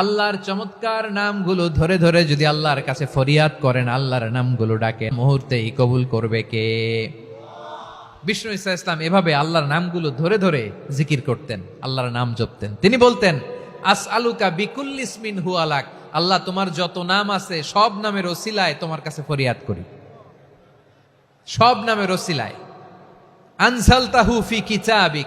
আল্লাহর চমৎকার নামগুলো ধরে ধরে যদি আল্লাহর কাছে ফরিয়াদ করেন, আল্লাহর নামগুলো ডাকে, মুহূর্তেই কবুল করবে কে? বিষ্ণু ইসা ইসলাম এভাবে আল্লাহর নামগুলো ধরে ধরে জিকির করতেন, আল্লাহর নাম জপতেন। তিনি বলতেন আস আলুকা বিকুল্লিসমিন হু আলাক আল্লাহ তোমার যত নাম আছে, সব নামের ওসিলায় তোমার কাছে ফরিয়াদ করি। সব নামের ওসিলায়। আনসালতাহু ফি কিতাবিক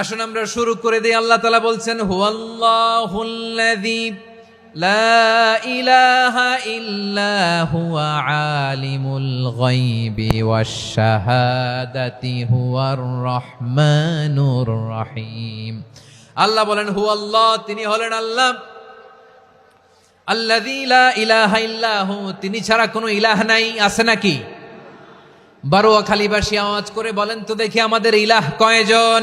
আসুন আমরা শুরু করে দিই। আল্লাহ তালা বলছেন লা ইলাহা আলিমুল হুয়ার রহিম। আল্লাহ বলেন, হুয়াল্লাহ, তিনি হলেন আল্লাহ। আল্লাযী লা তিনি ছাড়া কোনো ইলাহ নাই, আছে নাকি? বারোয়া খালিবাসী আওয়াজ করে বলেন, তো দেখি আমাদের ইলাহ কয়জন?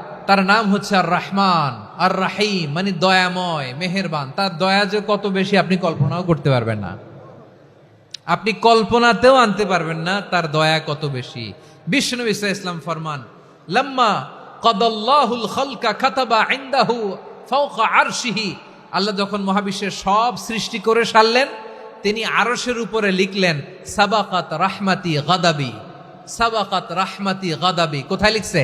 তার নাম হচ্ছে আর রহমান আর রাহিম মানে দয়াময়, মেহেরবান। তার দয়া যে কত বেশি আপনি কল্পনাও করতে পারবেন না। আপনি কল্পনাতেও আনতে পারবেন না তার দয়া কত বেশি। বিষ্ণু ইসা ইসলাম ফরমান, লম্মা কদল্লাহুল খলকা খাতাবা ইন্দাহু ফাওকা আরশিহি। আল্লাহ যখন মহাবিশ্বের সব সৃষ্টি করে সারলেন, তিনি আরশের উপরে লিখলেন, সাবাকাত রাহমাতি গাদাবি, সাবাকাত রাহমাতি গাদাবি। কোথায় লিখছে?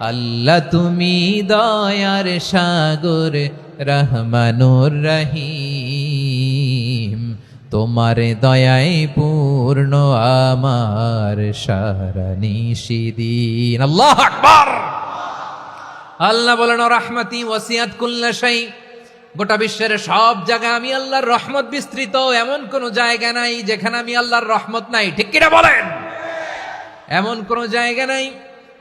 আল্লাহ তুমি দয়ার সাগর, রহমানুর রহিম। তোমার দয়াই পূর্ণ, আমার সারা নিশিদিন আল্লাহ আকবার। আল্লাহ বলেন রহমতি, ওয়াসিয়াত কুল্লা শাই গোটা বিশ্বের সব জায়গায় আমি আল্লাহর রহমত বিস্তৃত, এমন কোন জায়গা নাই যেখানে আমি আল্লাহর রহমত নাই। ঠিক কিনা বলেন? এমন কোন জায়গা নাই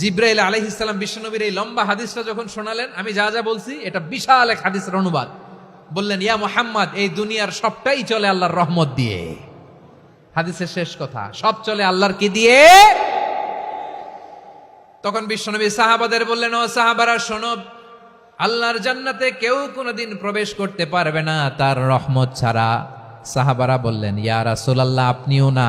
জিব্রাইল আলাইহিস সালাম বিশ্বনবীর এই লম্বা হাদিসটা যখন শোনালেন, আমি যা যা বলছি, এটা বিশাল এক হাদিসের অনুবাদ। বললেন, ইয়া মোহাম্মদ, এই দুনিয়ার সবটাই চলে আল্লাহর রহমত দিয়ে। হাদিসের শেষ কথা, সব চলে আল্লাহর কি দিয়ে? তখন বিশ্বনবী সাহাবাদের বললেন, ও সাহাবারা, শোনো, আল্লাহর জান্নাতে কেউ কোনোদিন প্রবেশ করতে পারবে না তার রহমত ছাড়া। সাহাবারা বললেন, ইয়া রাসূলুল্লাহ, আপনিও না।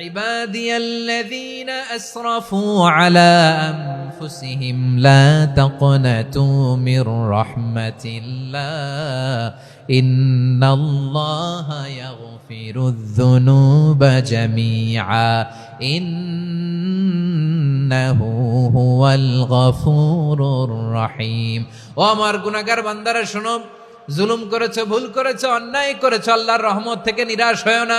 عبادي الذين أسرفوا على أنفسهم لا تقنطوا من رحمة الله إن الله يغفر الذنوب جميعا إنه هو الغفور الرحيم ও আমার গুনাহগার বান্দারা শোনো জুলুম করেছে ভুল করেছে অন্যায় করেছে আল্লাহর রহমত থেকে নিরাশ হয় না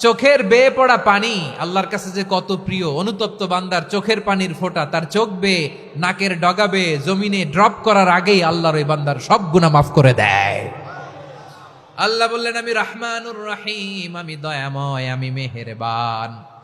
চোখের বেয়ে পড়া পানি, আল্লাহর কাছে যে কত প্রিয়, অনুতপ্ত বান্দার চোখের পানির ফোঁটা, তার চোখ বেয়ে, নাকের ডগা ডগাবে জমিনে ড্রপ করার আগেই আল্লাহর ওই বান্দার সব গুণা মাফ করে দেয়। আল্লাহ বললেন, আমি রাহমানুর রাহিম, আমি দয়াময়, আমি মেহেরবান।